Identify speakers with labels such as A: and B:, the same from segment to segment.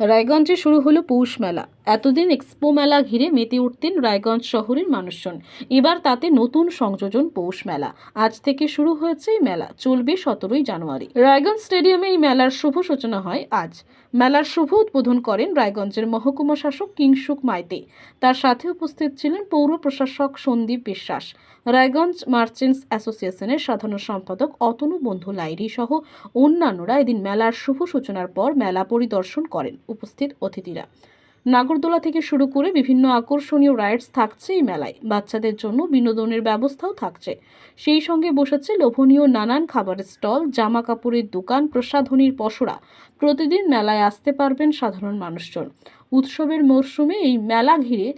A: রায়গঞ্জে শুরু হলো পৌষ মেলা। এতদিন এক্সপো মেলা ঘিরে মেতে উঠতেন রায়গঞ্জ শহরের মানুষজন। এবার তাতে নতুন সংযোজন পৌষ মেলা। আজ থেকে শুরু হয়েছে এই মেলা। চলবে সতেরোই জানুয়ারি। রায়গঞ্জ স্টেডিয়ামে এই মেলার শুভ সূচনা হয় আজ। মেলার শুভ উদ্বোধন করেন রায়গঞ্জের মহকুমা শাসক কিংসুক মাইতে। তার সাথে উপস্থিত ছিলেন পৌর প্রশাসক সন্দীপ বিশ্বাস। রায়গঞ্জ মার্চেন্টস অ্যাসোসিয়েশনের সাধারণ সম্পাদক অতনু বন্ধু লাইরি সহ অন্যান্যরা এদিন মেলার শুভ সূচনার পর মেলা পরিদর্শন করেন উপস্থিত অতিথিরা। নাগরদোলা থেকে শুরু করে বিভিন্ন আকর্ষণীয় রাইডস থাকছে এই মেলায়। বাচ্চাদের জন্য বিনোদনের ব্যবস্থাও থাকছে। সেই সঙ্গে বসেছে লোভনীয় নানান খাবারের স্টল জামা কাপড়ের দোকান, প্রসাধনীর পসরা। প্রতিদিন মেলায় আসতে পারবেন সাধারণ মানুষজন। উৎসবের মরশুমে এই মেলা ঘিরে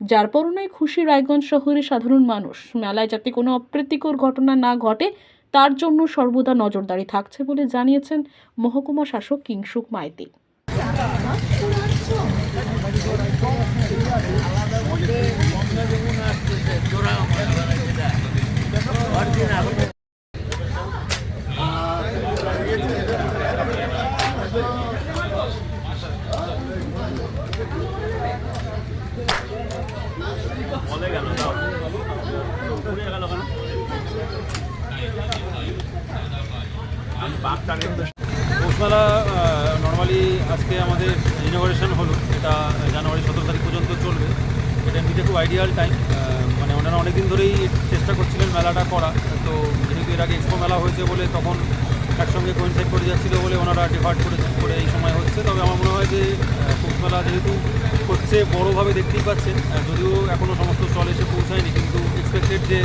A: যার পরনায় খুশি রায়গঞ্জ শহরের সাধারণ মানুষ। মেলায় যাতে কোনো অপ্রীতিকর ঘটনা না ঘটে, তার জন্য সর্বদা নজরদারি থাকছে বলে জানিয়েছেন মহকুমা শাসক কিংসুক মাইতি।
B: পৌষমেলা নর্মালি আজকে আমাদের ইনোগ্রেশন হলো, এটা জানুয়ারি সতেরো তারিখ পর্যন্ত চলবে। এটা এমনিতে খুব আইডিয়াল টাইম মানে ওনারা অনেক দিন ধরেই চেষ্টা করছিলেন মেলাটা করা, তো যেহেতু এর আগে এক্সপো মেলা হয়েছে বলে তখন একসঙ্গে কোইনসাইড করে যাচ্ছিল বলে ওনারা ডিফার্ট করে এই সময় হচ্ছে। তবে আমার মনে হয় যে হচ্ছে বড়োভাবে দেখতেই পাচ্ছেন। যদিও এখনও সমস্ত স্টল এসে পৌঁছায়নি, কিন্তু এক্সপেক্টেড যে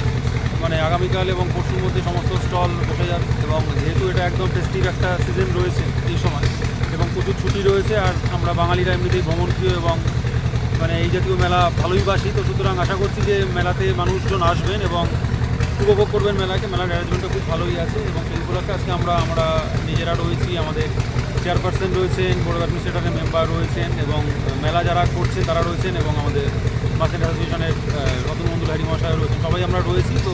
B: মানে আগামীকাল এবং পরশুর মধ্যে সমস্ত স্টল বসে যাবে এবং যেহেতু এটা একদম ফেস্টিভ একটা সিজন রয়েছে এই সময় এবং প্রচুর ছুটি রয়েছে আর আমরা বাঙালিরা এমনিতেই ভ্রমণপ্রিয় এবং মানে এই জাতীয় মেলা ভালোই বাসি। তো সুতরাং আশা করছি যে মেলাতে মানুষজন আসবেন এবং উপভোগ করবেন মেলাকে। মেলার অ্যারেঞ্জমেন্টটা খুব ভালোই আছে এবং সেই উপলক্ষে আজকে আমরা আমরা নিজেরা রয়েছি আমাদের চেয়ারপারসন রয়েছেন বোর্ড অফ অ্যাডমিনিস্ট্রেটরের মেম্বার রয়েছেন এবং মেলা যারা করছে তারা রয়েছেন এবং আমাদের মার্চেন্ট অ্যাসোসিয়েশনের রতন বন্ধু হারি মহাশয় রয়েছেন। সবাই আমরা রয়েছি তো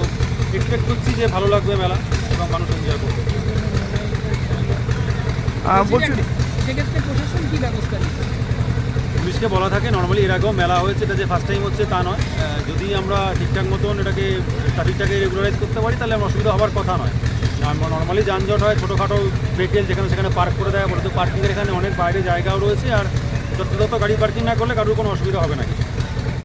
B: এক্সপেক্ট করছি যে ভালো লাগবে মেলা এবং মানুষ এনজয় করবে। পুলিশকে বলা থাকে নর্মালি এর আগেও মেলা হয়েছে এটা যে ফার্স্ট টাইম হচ্ছে তা নয়। যদি আমরা ঠিকঠাক মতন এটাকে ট্রাফিকটাকে রেগুলারাইজ করতে পারি তাহলে আমার অসুবিধা হওয়ার কথা নয়। নর্মালি যানজট হয়, ছোটোখাটো ভেহিকেল যেখানে সেখানে পার্ক করে দেয় বলে তো পার্কিংয়ের এখানে অনেক বাইরে জায়গাও রয়েছে, আর যথাযথ গাড়ি পার্কিং না করলে কারোর কোনো অসুবিধা হবে না।